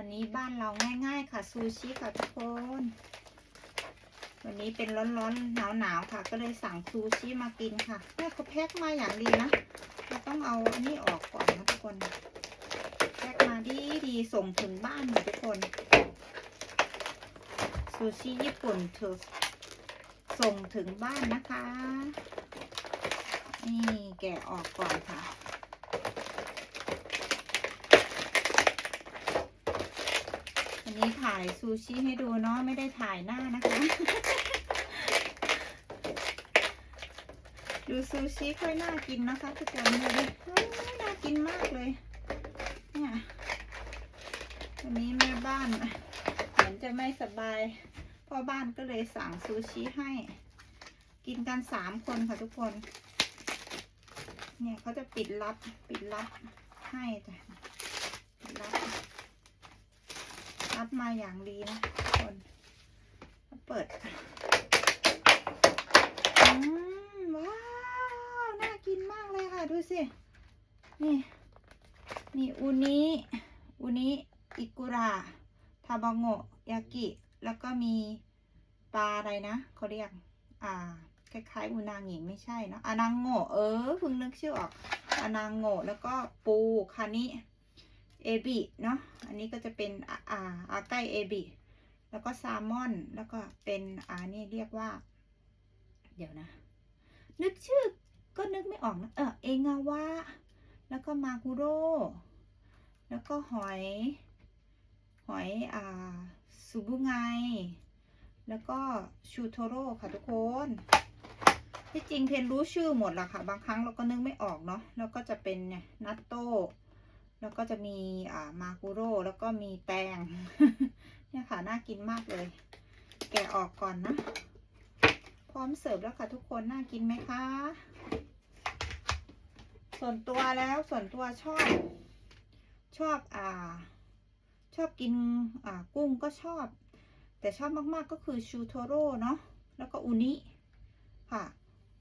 วันนี้บ้านเราง่ายๆค่ะ ซูชิค่ะทุกคน วันนี้เป็นร้อนๆหนาวๆค่ะ ก็เลยสั่งซูชิมากินค่ะแม่เขาแพ็คมาอย่างดีนะเราต้องเอาอันนี้ออกก่อนนะทุกคนแพ็คมาดีดีๆส่งถึงบ้านค่ะทุกคนซูชิญี่ปุ่นเธอส่งถึงบ้านนะคะ นี่แกะออกก่อนค่ะ นี้ถ่ายซูชิให้ดูเนาะไม่ได้ถ่ายหน้านะคะ ดูซูชิค่อยน่ากินนะคะทุกคนดูดิโอ้ยน่ากินมากเลยเนี่ยวันนี้แม่บ้านเหมือนจะไม่สบายพ่อบ้านก็เลยสั่งซูชิให้ กินกันสามคนค่ะทุกคน เนี่ยเขาจะปิดรับปิดรับให้จ้ะปิดรับ รับมาอย่างดีนะคนเปิดอืมว้าว น่ากินมากเลยค่ะ ดูสิ นี่ นี่อูนิอูนิอิกุระทาบะโงะยากิ แล้วก็มีปลาอะไรนะเขาเรียก อ่า คล้ายๆอูนางิไม่ใช่เนะอานังโงะเออเพิ่งนึกชื่อออกอานังโงะแล้วก็ปูคานิ เอบิเนาะ อันนี้ก็จะเป็นอ่าอาอาไกเอบิแล้วก็แซลมอน แล้วก็เป็นอ่านี่เรียกว่า เดี๋ยวนะ นึกชื่อก็นึกไม่ออกนะเออเองาวะ แล้วก็มากุโร่แล้วก็หอย หอยอ่าซูบุไง แล้วก็ชูโทโร่ค่ะทุกคน ที่จริงเพนรู้ชื่อหมดละค่ะ บางครั้งเราก็นึกไม่ออกเนาะ แล้วก็จะเป็นเนี่ยนัตโต แล้วก็จะมีอ่ามากุโร่แล้วก็มีแตง เนี่ยค่ะ น่ากินมากเลย แกะออกก่อนนะ พร้อมเสิร์ฟแล้วค่ะทุกคน น่ากินไหมคะ ส่วนตัวแล้วส่วนตัวชอบ ชอบอ่า ชอบกินอ่ากุ้งก็ชอบ แต่ชอบมากๆก็คือชูโทโร่เนาะแล้วก็อูนิค่ะ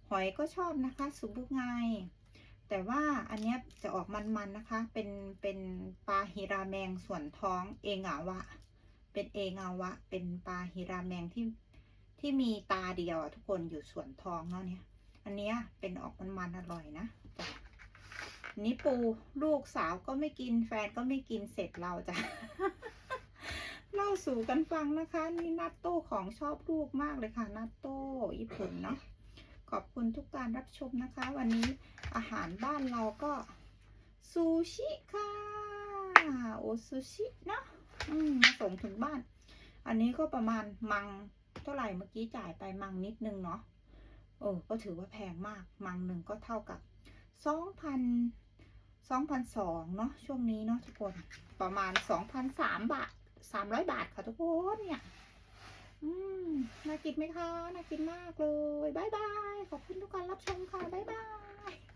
หอยก็ชอบนะคะสุบุไง แต่ว่าอันนี้จะออกมันๆนะคะ เป็นเป็นปลาฮิราแมงส่วนท้องเองาวะ เป็นเองาวะ เป็นปลาฮิราแมงที่ที่มีตาเดียวอะทุกคนอยู่ส่วนท้องเนาะเนี่ย อันเนี้ยเป็นออกมันๆอร่อยนะนนี้ปูลูกสาวก็ไม่กินแฟนก็ไม่กินเสร็จเราจะเล่าสู่กันฟังนะคะ นี่นัตโต้ของชอบลูกมากเลยค่ะ นัตโต้ญี่ปุ่นเนาะ ขอบคุณทุกการรับชมนะคะ วันนี้อาหารบ้านเราก็ซูชิค่ะโอซูชิเนาะมมาส่งถึงบ้าน อันนี้ก็ประมาณมังเท่าไหร่เมื่อกี้จ่ายไปมังนิดนึงเนาะโอ้ก็ถือว่าแพงมาก มังหนึ่งก็เท่ากับสองพันสองพันสองเนาะช่วงนี้เนาะทุกคนประมาณสองพันสามบาทสามร้อยบาทค่ะทุกคนเนี่ย อืมน่ากินไหมคะ น่ากินมากเลยบายบาย ขอบคุณทุกการรับชมค่ะบายบาย